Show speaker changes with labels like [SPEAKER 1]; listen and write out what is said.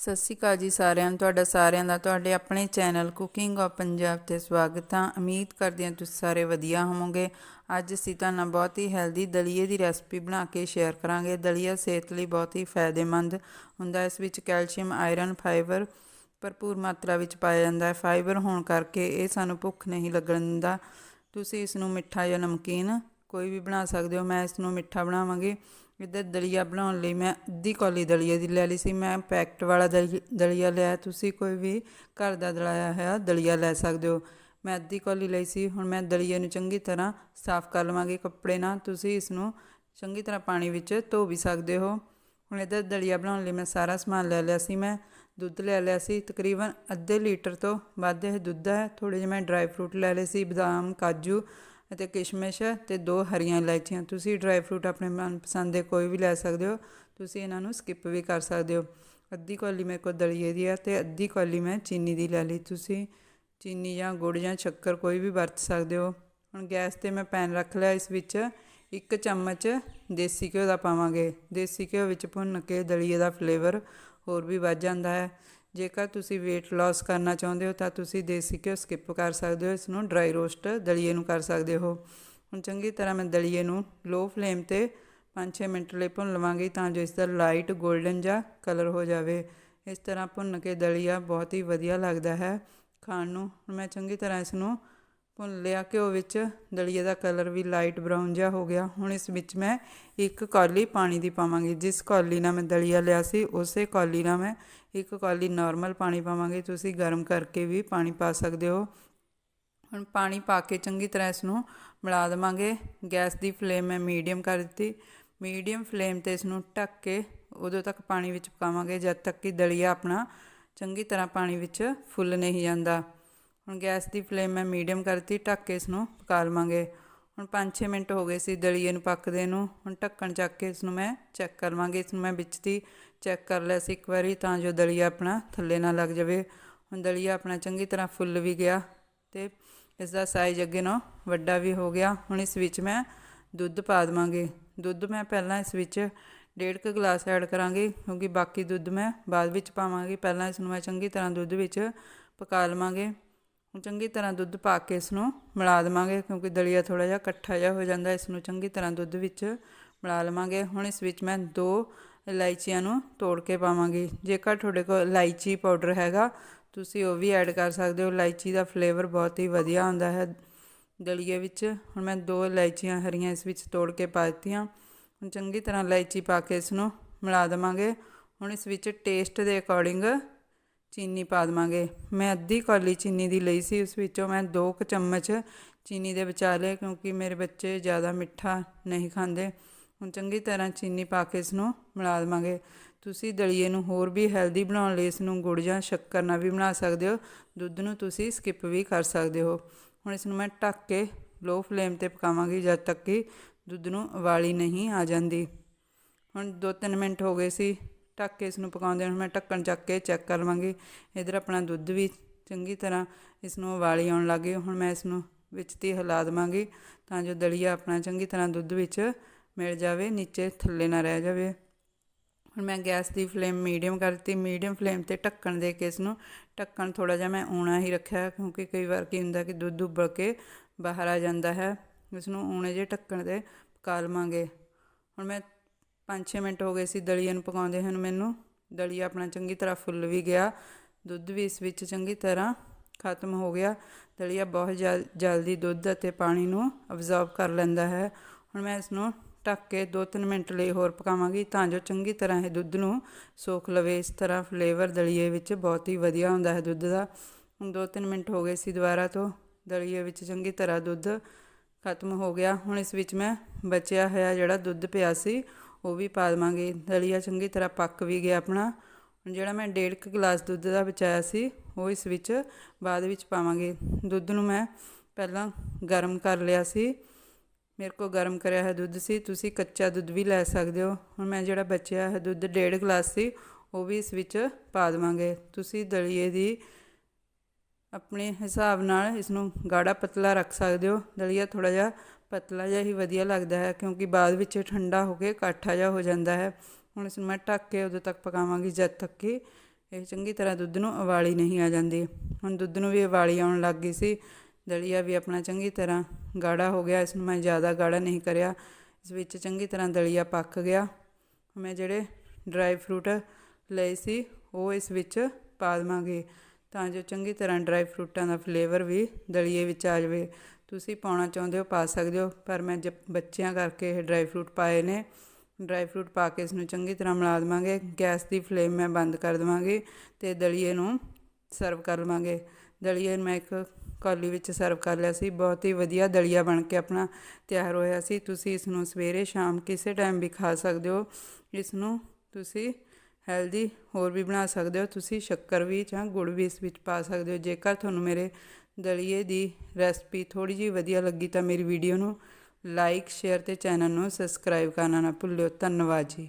[SPEAKER 1] ਸਤਿ ਸ਼੍ਰੀ ਅਕਾਲ ਜੀ ਸਾਰਿਆਂ ਨੂੰ। ਤੁਹਾਡਾ ਸਾਰਿਆਂ ਦਾ, ਤੁਹਾਡੇ ਆਪਣੇ ਚੈਨਲ ਕੁਕਿੰਗ ਆਫ ਪੰਜਾਬ ਤੇ ਸਵਾਗਤ। ਹੈ ਉਮੀਦ ਕਰਦੇ ਹਾਂ ਤੁਸੀਂ ਸਾਰੇ ਵਧੀਆ ਹੋਵੋਗੇ। ਅੱਜ ਅਸੀਂ ਤੁਹਾਨੂੰ ਬਹੁਤ ਹੀ ਹੈਲਦੀ ਦਲੀਏ ਦੀ ਰੈਸਪੀ ਬਣਾ ਕੇ ਸ਼ੇਅਰ ਕਰਾਂਗੇ। ਦਲੀਆ ਸਿਹਤ ਲਈ ਬਹੁਤ ਹੀ ਫਾਇਦੇਮੰਦ ਹੁੰਦਾ। ਇਸ ਵਿੱਚ ਕੈਲਸ਼ੀਅਮ ਆਇਰਨ ਫਾਈਬਰ ਭਰਪੂਰ ਮਾਤਰਾ ਵਿੱਚ ਪਾਇਆ ਜਾਂਦਾ ਹੈ। ਫਾਈਬਰ ਹੋਣ ਕਰਕੇ ਇਹ ਸਾਨੂੰ ਭੁੱਖ ਨਹੀਂ ਲੱਗਣ ਦਿੰਦਾ। ਤੁਸੀਂ ਇਸ ਨੂੰ ਮਿੱਠਾ ਜਾਂ ਨਮਕੀਨ ਕੋਈ ਵੀ ਬਣਾ ਸਕਦੇ ਹੋ। ਮੈਂ ਇਸ ਨੂੰ ਮਿੱਠਾ ਬਣਾਵਾਂਗੀ। ਇੱਧਰ ਦਲੀਆ ਬਣਾਉਣ ਲਈ ਮੈਂ ਅੱਧੀ ਕੌਲੀ ਦਲੀਏ ਦੀ ਲੈ ਲਈ ਸੀ। ਮੈਂ ਪੈਕਟ ਵਾਲਾ ਦਲੀ- ਦਲੀਆ ਲਿਆ। ਤੁਸੀਂ ਕੋਈ ਵੀ ਘਰ ਦਾ ਦਲਾਇਆ ਹੋਇਆ ਦਲੀਆ ਲੈ ਸਕਦੇ ਹੋ। ਮੈਂ ਅੱਧੀ ਕੌਲੀ ਲਈ ਸੀ। ਹੁਣ ਮੈਂ ਦਲੀਏ ਨੂੰ ਚੰਗੀ ਤਰ੍ਹਾਂ ਸਾਫ਼ ਕਰ ਲਵਾਂਗੀ ਕੱਪੜੇ ਨਾਲ। ਤੁਸੀਂ ਇਸ ਨੂੰ ਚੰਗੀ ਤਰ੍ਹਾਂ ਪਾਣੀ ਵਿੱਚ ਧੋ ਵੀ ਸਕਦੇ ਹੋ। ਹੁਣ ਇੱਧਰ ਦਲੀਆ ਬਣਾਉਣ ਲਈ ਮੈਂ ਸਾਰਾ ਸਮਾਨ ਲੈ ਲਿਆ ਸੀ। ਮੈਂ ਦੁੱਧ ਲੈ ਲਿਆ ਸੀ। ਤਕਰੀਬਨ ਅੱਧੇ ਲੀਟਰ ਤੋਂ ਵੱਧ ਇਹ ਦੁੱਧ ਹੈ। ਥੋੜੇ ਜਿਹੇ ਮੈਂ ਡਰਾਈ ਫਰੂਟ ਲੈ ਲਏ ਸੀ। ਬਦਾਮ, ਕਾਜੂ ਅਤੇ ਕਿਸ਼ਮਿਸ਼ ਤੇ ਦੋ ਹਰੀਆਂ ਇਲਾਇਚੀਆਂ। ਤੁਸੀਂ ਡਰਾਈ ਫਰੂਟ ਆਪਣੇ ਮਨਪਸੰਦ ਦੇ ਕੋਈ ਵੀ ਲੈ ਸਕਦੇ ਹੋ। ਤੁਸੀਂ ਇਹਨਾਂ ਨੂੰ ਸਕਿਪ ਵੀ ਕਰ ਸਕਦੇ ਹੋ। ਅੱਧੀ ਕੌਲੀ ਮੇਰੇ ਕੋਲ ਦਲੀਏ ਦੀ ਆ ਤੇ ਅੱਧੀ ਕੌਲੀ ਮੈਂ ਚੀਨੀ ਦੀ ਲੈ ਲਈ। ਤੁਸੀਂ ਚੀਨੀ ਜਾਂ ਗੁੜ ਜਾਂ ਸ਼ੱਕਰ ਕੋਈ ਵੀ ਵਰਤ ਸਕਦੇ ਹੋ। ਹੁਣ ਗੈਸ ਤੇ ਮੈਂ ਪੈਨ ਰੱਖ ਲਿਆ। ਇਸ ਵਿੱਚ ਇੱਕ ਚਮਚ ਦੇਸੀ ਘਿਓ ਦਾ ਪਾਵਾਂਗੇ। ਦੇਸੀ ਘਿਓ ਵਿੱਚ ਭੁੰਨ ਕੇ ਦਲੀਏ ਦਾ ਫਲੇਵਰ ਹੋਰ ਵੀ ਵੱਧ ਜਾਂਦਾ ਹੈ। ਜੇਕਰ ਤੁਸੀਂ weight loss ਕਰਨਾ ਚਾਹੁੰਦੇ ਹੋ ਤਾਂ ਤੁਸੀਂ ਦੇਸੀ ਘਿਓ ਸਕਿਪ ਕਰ ਸਕਦੇ ਹੋ ਇਸ ਨੂੰ ਡਰਾਈ ਰੋਸਟ ਦਲੀਏ ਨੂੰ ਕਰ ਸਕਦੇ ਹੋ। ਹੁਣ ਚੰਗੀ ਤਰ੍ਹਾਂ ਮੈਂ ਦਲੀਏ ਨੂੰ ਲੋ ਫਲੇਮ ਤੇ 5-6 ਮਿੰਟ ਲਈ ਭੁੰਨ ਲਵਾਂਗੀ ਤਾਂ ਜੋ ਇਸ ਦਾ ਲਾਈਟ 골ਡਨ ਜਾਂ ਕਲਰ ਹੋ ਜਾਵੇ। ਇਸ ਤਰ੍ਹਾਂ ਭੁੰਨ ਕੇ ਦਲੀਆ ਬਹੁਤ ਹੀ ਵਧੀਆ ਲੱਗਦਾ ਹੈ ਖਾਣ ਨੂੰ। ਹੁਣ ਮੈਂ ਚੰਗੀ ਤਰ੍ਹਾਂ ਇਸ ਨੂੰ ਭੁੰਨ ਲਿਆ ਘਿਓ ਵਿੱਚ। ਦਲੀਏ ਦਾ ਕਲਰ ਵੀ ਲਾਈਟ ਬਰਾਊਨ ਜਿਹਾ ਹੋ ਗਿਆ। ਹੁਣ ਇਸ ਵਿੱਚ ਮੈਂ ਇੱਕ ਕੌਲੀ ਪਾਣੀ ਦੀ ਪਾਵਾਂਗੀ। ਜਿਸ ਕੌਲੀ ਨਾਲ ਮੈਂ ਦਲੀਆ ਲਿਆ ਸੀ, ਉਸੇ ਕੌਲੀ ਨਾਲ ਮੈਂ ਇੱਕ ਕੌਲੀ ਨਾਰਮਲ ਪਾਣੀ ਪਾਵਾਂਗੀ। ਤੁਸੀਂ ਗਰਮ ਕਰਕੇ ਵੀ ਪਾਣੀ ਪਾ ਸਕਦੇ ਹੋ। ਹੁਣ ਪਾਣੀ ਪਾ ਕੇ ਚੰਗੀ ਤਰ੍ਹਾਂ ਇਸ ਨੂੰ ਮਿਲਾ ਦੇਵਾਂਗੇ। ਗੈਸ ਦੀ ਫਲੇਮ ਮੈਂ ਮੀਡੀਅਮ ਕਰ ਦਿੱਤੀ। ਮੀਡੀਅਮ ਫਲੇਮ ਤੇ ਇਸ ਨੂੰ ਢੱਕ ਕੇ ਉਦੋਂ ਤੱਕ ਪਾਣੀ ਵਿੱਚ ਪਕਾਵਾਂਗੇ। ਜਦ ਤੱਕ ਕਿ ਦਲੀਆ ਆਪਣਾ ਚੰਗੀ ਤਰ੍ਹਾਂ ਪਾਣੀ ਵਿੱਚ ਫੁੱਲ ਨਹੀਂ ਜਾਂਦਾ। ਹੁਣ ਗੈਸ ਦੀ ਫਲੇਮ ਮੈਂ ਮੀਡੀਅਮ ਕਰਤੀ, ਢੱਕ ਕੇ ਇਸ ਨੂੰ ਪਕਾ ਲਵਾਂਗੇ। ਹੁਣ 5-6 ਮਿੰਟ ਹੋ ਗਏ ਸੀ ਦਲੀਏ ਨੂੰ ਪੱਕਦੇ ਨੂੰ। ਹੁਣ ਢੱਕਣ ਚੱਕ ਕੇ ਇਸ ਨੂੰ ਮੈਂ ਚੈੱਕ ਕਰ ਲਵਾਂਗੇ। ਇਸ ਨੂੰ ਮੈਂ ਵਿੱਚ ਦੀ ਚੈੱਕ ਕਰ ਲਿਆ ਸੀ ਇੱਕ ਵਾਰੀ ਤਾਂ ਜੋ ਦਲੀਆ ਆਪਣਾ ਥੱਲੇ ਨਾ ਲੱਗ ਜਾਵੇ। ਹੁਣ ਦਲੀਆ ਆਪਣਾ ਚੰਗੀ ਤਰ੍ਹਾਂ ਫੁੱਲ ਵੀ ਗਿਆ ਤੇ ਇਸ ਦਾ ਸਾਈਜ਼ ਅੱਗੇ ਨਾਲੋਂ ਵੱਡਾ ਵੀ ਹੋ ਗਿਆ। ਹੁਣ ਇਸ ਵਿੱਚ ਮੈਂ ਦੁੱਧ ਪਾ ਦੇਵਾਂਗੇ। ਦੁੱਧ ਮੈਂ ਪਹਿਲਾਂ ਇਸ ਵਿੱਚ ਡੇਢ ਕੁ ਗਲਾਸ ਐਡ ਕਰਾਂਗੀ ਕਿਉਂਕਿ ਬਾਕੀ ਦੁੱਧ ਮੈਂ ਬਾਅਦ ਵਿੱਚ ਪਾਵਾਂਗੀ। ਪਹਿਲਾਂ ਇਸ ਨੂੰ ਮੈਂ ਚੰਗੀ ਤਰ੍ਹਾਂ ਦੁੱਧ ਵਿੱਚ ਪਕਾ ਲਵਾਂਗੇ। ਹੁਣ ਚੰਗੀ ਤਰ੍ਹਾਂ ਦੁੱਧ ਪਾ ਕੇ ਇਸ ਨੂੰ ਮਿਲਾ ਦੇਵਾਂਗੇ, ਕਿਉਂਕਿ ਦਲੀਆ ਥੋੜਾ ਜਿਹਾ ਇਕੱਠਾ ਜਿਹਾ ਹੋ ਜਾਂਦਾ ਇਸ ਨੂੰ ਚੰਗੀ ਤਰ੍ਹਾਂ ਦੁੱਧ ਵਿੱਚ ਮਿਲਾ ਲਵਾਂਗੇ। ਹੁਣ ਇਸ ਵਿੱਚ ਮੈਂ ਦੋ ਇਲਾਇਚੀਆਂ ਨੂੰ ਤੋੜ ਕੇ ਪਾਵਾਂਗੀ। ਜੇਕਰ ਤੁਹਾਡੇ ਕੋਲ ਇਲਾਇਚੀ ਪਾਊਡਰ ਹੈਗਾ, ਤੁਸੀਂ ਉਹ ਵੀ ਐਡ ਕਰ ਸਕਦੇ ਹੋ। ਇਲਾਇਚੀ ਦਾ ਫਲੇਵਰ ਬਹੁਤ ਹੀ ਵਧੀਆ ਆਉਂਦਾ ਹੈ ਦਲੀਏ ਵਿੱਚ। ਹੁਣ ਮੈਂ ਦੋ ਇਲਾਇਚੀਆਂ ਹਰੀਆਂ ਇਸ ਵਿੱਚ ਤੋੜ ਕੇ ਪਾ ਦਿੱਤੀਆਂ। ਹੁਣ ਚੰਗੀ ਤਰ੍ਹਾਂ ਇਲਾਇਚੀ ਪਾ ਕੇ ਇਸ ਨੂੰ ਮਿਲਾ ਦੇਵਾਂਗੇ। ਹੁਣ ਇਸ ਵਿੱਚ ਟੇਸਟ ਦੇ ਅਕੋਰਡਿੰਗ ਚੀਨੀ ਪਾ ਦੇਵਾਂਗੇ। ਮੈਂ ਅੱਧੀ ਕੌਲੀ ਚੀਨੀ ਦੀ ਲਈ ਸੀ, ਉਸ ਵਿੱਚੋਂ ਮੈਂ ਦੋ ਕੁ ਚਮਚ ਚੀਨੀ ਦੇ ਬਚਾ ਲਏ ਕਿਉਂਕਿ ਮੇਰੇ ਬੱਚੇ ਜ਼ਿਆਦਾ ਮਿੱਠਾ ਨਹੀਂ ਖਾਂਦੇ। ਹੁਣ ਚੰਗੀ ਤਰ੍ਹਾਂ ਚੀਨੀ ਪਾ ਕੇ ਇਸ ਨੂੰ ਮਿਲਾ ਦੇਵਾਂਗੇ। ਤੁਸੀਂ ਦਲੀਏ ਨੂੰ ਹੋਰ ਵੀ ਹੈਲਦੀ ਬਣਾਉਣ ਲਈ ਇਸ ਨੂੰ ਗੁੜ ਜਾਂ ਸ਼ੱਕਰ ਨਾਲ ਵੀ ਬਣਾ ਸਕਦੇ ਹੋ। ਦੁੱਧ ਨੂੰ ਤੁਸੀਂ ਸਕਿਪ ਵੀ ਕਰ ਸਕਦੇ ਹੋ। ਹੁਣ ਇਸ ਨੂੰ ਮੈਂ ਢੱਕ ਕੇ ਲੋ ਫਲੇਮ ਤੇ ਪਕਾਵਾਂਗੀ, ਜਦ ਤੱਕ ਕਿ ਦੁੱਧ ਨੂੰ ਉਬਾਲੀ ਨਹੀਂ ਆ ਜਾਂਦੀ। ਹੁਣ 2-3 ਮਿੰਟ ਹੋ ਗਏ ਸੀ। ਢੱਕ ਕੇ ਇਸ ਨੂੰ ਪਕਾਉਂਦੇ ਹੁਣ ਮੈਂ ਢੱਕਣ ਚੱਕ ਕੇ ਚੈੱਕ ਕਰ ਲਵਾਂਗੀ। ਇਧਰ ਆਪਣਾ ਦੁੱਧ ਵੀ ਚੰਗੀ ਤਰ੍ਹਾਂ ਇਸ ਨੂੰ ਉਬਾਲੀ ਆਉਣ ਲੱਗੇ ਹੁਣ ਮੈਂ ਇਸ ਨੂੰ ਵਿੱਚ ਦੀ ਹਿਲਾ ਦੇਵਾਂਗੀ ਤਾਂ ਜੋ ਦਲੀਆ ਆਪਣਾ ਚੰਗੀ ਤਰ੍ਹਾਂ ਦੁੱਧ ਵਿੱਚ ਮਿਲ ਜਾਵੇ, ਨੀਚੇ ਥੱਲੇ ਨਾ ਰਹਿ ਜਾਵੇ। ਹੁਣ ਮੈਂ ਗੈਸ ਦੀ ਫਲੇਮ ਮੀਡੀਅਮ ਕਰਤੀ ਮੀਡੀਅਮ ਫਲੇਮ ਤੇ ਢੱਕਣ ਦੇ ਕੇ ਇਸ ਨੂੰ ਢੱਕਣ ਥੋੜਾ ਜਿਹਾ ਮੈਂ ਊਣਾ ਹੀ ਰੱਖਿਆ ਕਿਉਂਕਿ ਕਈ ਵਾਰ ਕੀ ਹੁੰਦਾ ਕਿ ਦੁੱਧ ਉਬਲ ਕੇ ਬਾਹਰ ਆ ਜਾਂਦਾ ਹੈ। ਇਸ ਨੂੰ ਊਣੇ ਜੇ ਢੱਕਣ ਤੇ ਪਕਾ ਲਵਾਂਗੇ। ਹੁਣ ਮੈਂ 5-6 ਮਿੰਟ ਹੋ ਗਏ ਸੀ ਦਲੀਏ ਨੂੰ ਪਕਾਉਂਦੇ ਹਨ ਮੈਨੂੰ ਦਲੀਆ ਆਪਣਾ ਚੰਗੀ ਤਰ੍ਹਾਂ ਫੁੱਲ ਵੀ ਗਿਆ। ਦੁੱਧ ਵੀ ਇਸ ਵਿੱਚ ਚੰਗੀ ਤਰ੍ਹਾਂ ਖਤਮ ਹੋ ਗਿਆ। ਦਲੀਆ ਬਹੁਤ ਜਲ- ਜਲਦੀ ਦੁੱਧ ਅਤੇ ਪਾਣੀ ਨੂੰ ਅਬਜ਼ੌਰਬ ਕਰ ਲੈਂਦਾ ਹੈ। ਹੁਣ ਮੈਂ ਇਸ ਨੂੰ ਢੱਕ ਕੇ 2-3 ਮਿੰਟ ਲਈ ਹੋਰ ਪਕਾਵਾਂਗੀ ਤਾਂ ਜੋ ਚੰਗੀ ਤਰ੍ਹਾਂ ਇਹ ਦੁੱਧ ਨੂੰ ਸੋਖ ਲਵੇ। ਇਸ ਤਰ੍ਹਾਂ ਫਲੇਵਰ ਦਲੀਏ ਵਿੱਚ ਬਹੁਤ ਹੀ ਵਧੀਆ ਹੁੰਦਾ ਹੈ ਦੁੱਧ ਦਾ। ਹੁਣ 2-3 ਮਿੰਟ ਹੋ ਗਏ ਸੀ ਦੁਬਾਰਾ ਤੋਂ ਦਲੀਏ ਵਿੱਚ ਚੰਗੀ ਤਰ੍ਹਾਂ ਦੁੱਧ ਖਤਮ ਹੋ ਗਿਆ। ਹੁਣ ਇਸ ਵਿੱਚ ਮੈਂ ਬਚਿਆ ਹੋਇਆ ਜਿਹੜਾ ਦੁੱਧ ਪਿਆ ਸੀ ਉਹ ਵੀ ਪਾ ਦੇਵਾਂਗੇ। ਦਲੀਆ ਚੰਗੀ ਤਰ੍ਹਾਂ ਪੱਕ ਵੀ ਗਿਆ ਆਪਣਾ। ਹੁਣ ਜਿਹੜਾ ਮੈਂ ਡੇਢ ਕੁ ਗਲਾਸ ਦੁੱਧ ਦਾ ਬਚਾਇਆ ਸੀ, ਉਹ ਇਸ ਵਿੱਚ ਬਾਅਦ ਵਿੱਚ ਪਾਵਾਂਗੇ। ਦੁੱਧ ਨੂੰ ਮੈਂ ਪਹਿਲਾਂ ਗਰਮ ਕਰ ਲਿਆ ਸੀ। ਮੇਰੇ ਕੋਲ ਗਰਮ ਕਰਿਆ ਹੈ ਦੁੱਧ ਸੀ। ਤੁਸੀਂ ਕੱਚਾ ਦੁੱਧ ਵੀ ਲੈ ਸਕਦੇ ਹੋ। ਹੁਣ ਮੈਂ ਜਿਹੜਾ ਬਚਿਆ ਹੈ ਦੁੱਧ ਡੇਢ ਗਲਾਸ ਸੀ, ਉਹ ਵੀ ਇਸ ਵਿੱਚ ਪਾ ਦੇਵਾਂਗੇ। ਤੁਸੀਂ ਦਲੀਏ ਦੀ ਆਪਣੇ ਹਿਸਾਬ ਨਾਲ ਇਸ ਨੂੰ ਗਾੜਾ ਪਤਲਾ ਰੱਖ ਸਕਦੇ ਹੋ। ਦਲੀਆ ਥੋੜਾ ਜਿਹਾ ਪਤਲਾ ਜਿਹਾ ਹੀ ਵਧੀਆ ਲੱਗਦਾ ਹੈ, ਕਿਉਂਕਿ ਬਾਅਦ ਵਿੱਚ ਠੰਡਾ ਹੋ ਕੇ ਇਕੱਠਾ ਜਿਹਾ ਹੋ ਜਾਂਦਾ ਹੈ। ਹੁਣ ਇਸ ਨੂੰ ਮੈਂ ਢੱਕ ਕੇ ਉਦੋਂ ਤੱਕ ਪਕਾਵਾਂਗੀ, ਜਦ ਤੱਕ ਕਿ ਇਹ ਚੰਗੀ ਤਰ੍ਹਾਂ ਦੁੱਧ ਨੂੰ ਉਬਾਲੀ ਨਹੀਂ ਆ ਜਾਂਦੀ। ਹੁਣ ਦੁੱਧ ਨੂੰ ਵੀ ਉਬਾਲੀ ਆਉਣ ਲੱਗ ਗਈ ਸੀ, ਦਲੀਆ ਵੀ ਆਪਣਾ ਚੰਗੀ ਤਰ੍ਹਾਂ ਗਾੜਾ ਹੋ ਗਿਆ, ਇਸ ਨੂੰ ਮੈਂ ਜ਼ਿਆਦਾ ਗਾੜਾ ਨਹੀਂ ਕਰਿਆ। ਇਸ ਵਿੱਚ ਚੰਗੀ ਤਰ੍ਹਾਂ ਦਲੀਆ ਪੱਕ ਗਿਆ। ਮੈਂ ਜਿਹੜੇ ਡਰਾਈ ਫਰੂਟ ਲਏ ਸੀ, ਉਹ ਇਸ ਵਿੱਚ ਪਾ ਦੇਵਾਂਗੇ, ਤਾਂ ਜੋ ਚੰਗੀ ਤਰ੍ਹਾਂ ਡਰਾਈ ਫਰੂਟਾਂ ਦਾ ਫਲੇਵਰ ਵੀ ਦਲੀਏ ਵਿੱਚ ਆ ਜਾਵੇ। ਤੁਸੀਂ ਪਾਉਣਾ ਚਾਹੁੰਦੇ ਹੋ, ਪਾ ਸਕਦੇ ਹੋ, ਪਰ ਮੈਂ ਜ ਬੱਚਿਆਂ ਕਰਕੇ ਇਹ ਡਰਾਈ ਫਰੂਟ ਪਾਏ ਨੇ। ਡਰਾਈ ਫਰੂਟ ਪਾ ਕੇ ਇਸ ਨੂੰ ਚੰਗੀ ਤਰ੍ਹਾਂ ਮਿਲਾ ਦੇਵਾਂਗੇ। ਗੈਸ ਦੀ ਫਲੇਮ ਮੈਂ ਬੰਦ ਕਰ ਦੇਵਾਂਗੀ ਅਤੇ ਦਲੀਏ ਨੂੰ ਸਰਵ ਕਰ ਲਵਾਂਗੇ। ਦਲੀਏ ਮੈਂ ਇੱਕ ਕੌਲੀ ਵਿੱਚ ਸਰਵ ਕਰ ਲਿਆ ਸੀ। ਬਹੁਤ ਹੀ ਵਧੀਆ ਦਲੀਆ ਬਣ ਕੇ ਆਪਣਾ ਤਿਆਰ ਹੋਇਆ ਸੀ। ਤੁਸੀਂ ਇਸ ਨੂੰ ਸਵੇਰੇ ਸ਼ਾਮ ਕਿਸੇ ਟਾਈਮ ਵੀ ਖਾ ਸਕਦੇ ਹੋ। ਇਸ ਨੂੰ ਤੁਸੀਂ ਹੈਲਦੀ ਹੋਰ ਵੀ ਬਣਾ ਸਕਦੇ ਹੋ। ਤੁਸੀਂ ਸ਼ੱਕਰ ਵੀ ਜਾਂ ਗੁੜ ਵੀ ਇਸ ਵਿੱਚ ਪਾ ਸਕਦੇ ਹੋ। ਜੇਕਰ ਤੁਹਾਨੂੰ ਮੇਰੇ ਦਲੀਏ ਦੀ ਰੈਸਪੀ ਥੋੜੀ ਜਿਹੀ ਵਧੀਆ ਲੱਗੀ ਤਾਂ ਮੇਰੀ ਵੀਡੀਓ ਨੂੰ ਲਾਈਕ, ਸ਼ੇਅਰ ਤੇ ਚੈਨਲ ਨੂੰ ਸਬਸਕ੍ਰਾਈਬ ਕਰਨਾ ਨਾ ਭੁੱਲਿਓ। ਧੰਨਵਾਦ ਜੀ।